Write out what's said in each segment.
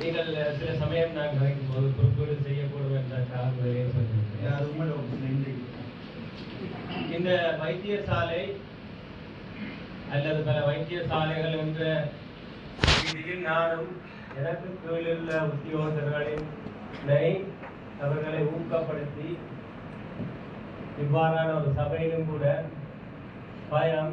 நீங்கள் சில சமயம் நான் கதைக்கும் போது குறிப்பீடு செய்யக்கூடும் என்ற காரணங்களே சொல்லியிருக்கிறேன். இந்த வைத்தியசாலை அல்லது பல வைத்தியசாலைகள் என்ற ரீதியில் நானும் எனக்கு கீழுள்ள உத்தியோகத்தர்களின் அவர்களை ஊக்கப்படுத்தி இவ்வாறான ஒரு சபையிலும் கூட பயம்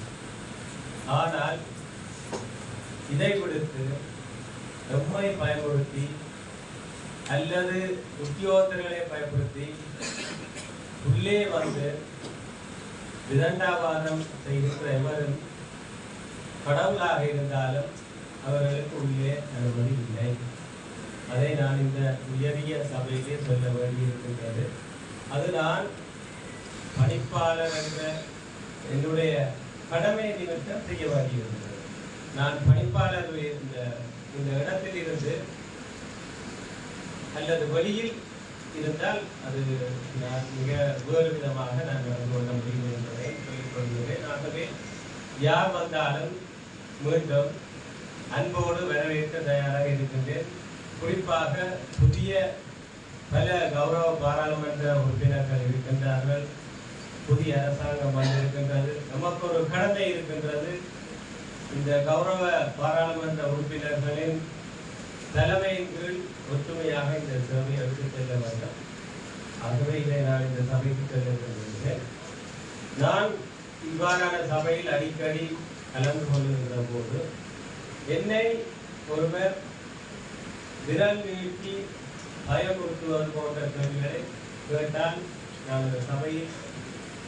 ஆனால் இதை விடுத்து எம்மை பயன்படுத்தி அல்லது உத்தியோகத்தர்களை பயன்படுத்தி உள்ளே வந்து விதண்டாவாதம் செய்கின்ற எவரும் கடவுளாக இருந்தாலும் அவர்களுக்கு உள்ளே அனுமதி இல்லை. அதை நான் இந்த உயரிய சபையிலே சொல்ல வேண்டியிருக்கின்றது. அது நான் பணிப்பாளர் என்ற என்னுடைய கடமை நிமித்தம் செய்ய இருந்தது. நான் பணிப்பாளர் இந்த இந்த இடத்தில் இருந்து அல்லது வழியில் இருந்தால் அது நான் மிக வேறு விதமாக நான் நடந்து கொள்ள முடியும் என்பதை சொல்லிக் கொள்கிறேன். ஆகவே யார் வந்தாலும் மீண்டும் அன்போடு வரவேற்க தயாராக இருக்கின்றேன். குறிப்பாக புதிய பல கௌரவ பாராளுமன்ற உறுப்பினர்கள் இருக்கின்றார்கள். புதிய அரசாங்கம் வந்திருக்கின்றது. நமக்கு ஒரு கடமை இருக்கின்றது. இந்த கௌரவ பாராளுமன்ற உறுப்பினர்களின் தலைமையின் கீழ் ஒற்றுமையாக இந்த சபை எடுத்து செல்ல வேண்டும். ஆகவே இதை நான் இந்த சபைக்கு செல்ல விரும்புகிறேன். நான் இவ்வாறான சபையில் அடிக்கடி கலந்து கொள்ளுகின்ற போது என்னை ஒருவர் விரல் நீட்டி பயமுறுத்துவது போன்ற கேள்விகளை கேட்டால் நான் இந்த சபையில்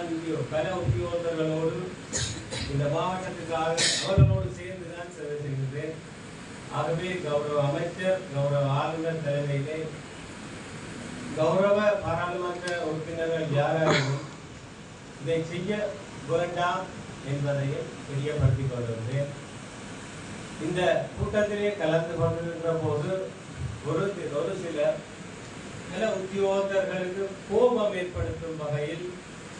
எனவே பல உத்தியோகத்தர்களோடு இந்த மாவட்டத்துக்காக அவர்களோடு சேர்ந்து தான் சேவை செய்கின்றேன். ஆகவே கௌரவ அமைச்சர் கௌரவ ஆளுநர் தலைமையிலே கௌரவ பாராளுமன்ற உறுப்பினர்கள் யாராகவும் இதை செய்ய வேண்டாம் என்பதையும் தெரியப்படுத்திக் கொள்கின்றேன். இந்த கூட்டத்திலே கலந்து கொண்டிருக்கிற போது ஒரு ஒரு சில சில உத்தியோகத்தர்களுக்கு கோபம் ஏற்படுத்தும் வகையில்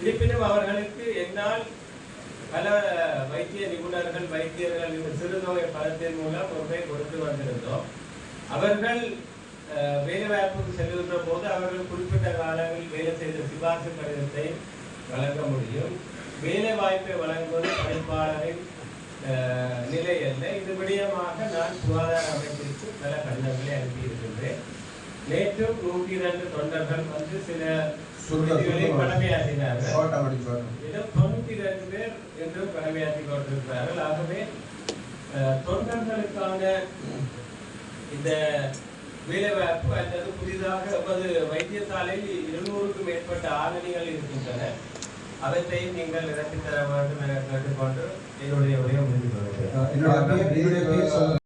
இருப்பினும் அவர்களுக்கு என்னால் பல வைத்திய நிபுணர்கள் வைத்தியர்கள் இந்த சிறுநோய் பலத்தின் மூலம் ஒன்றை கொடுத்து வந்திருந்தோம். அவர்கள் அஹ், வேலைவாய்ப்புக்கு செல்கின்ற போது அவர்கள் குறிப்பிட்ட காலங்களில் வேலை செய்த சிபாசு கடிதத்தை வழங்க முடியும். வேலை வாய்ப்பை வழங்குவது பணிப்பாளரின் அஹ், நிலை அல்ல. இது விடயமாக நான் சுகாதார அமைப்பிற்கு பல கடிதங்களை அனுப்பியிருக்கின்றேன். நேற்றும் நூற்றி இரண்டு தொண்டர்கள் வந்து சில தொண்ணூத்தி பேர் கொண்டிருக்கிறார்கள். ஆகவே அஹ், தொண்டர்களுக்கான இந்த வேலைவாய்ப்பு அல்லது புதிதாக எமது வைத்தியசாலையில் இருநூறுக்கும் மேற்பட்ட ஆவணிகள் இருக்கின்றன. அவற்றையும் நீங்கள் நிரப்பித் தர வேண்டும் என கேட்டுக்கொண்டு என்னுடைய உரையை முடிந்து கொள்கிறேன்.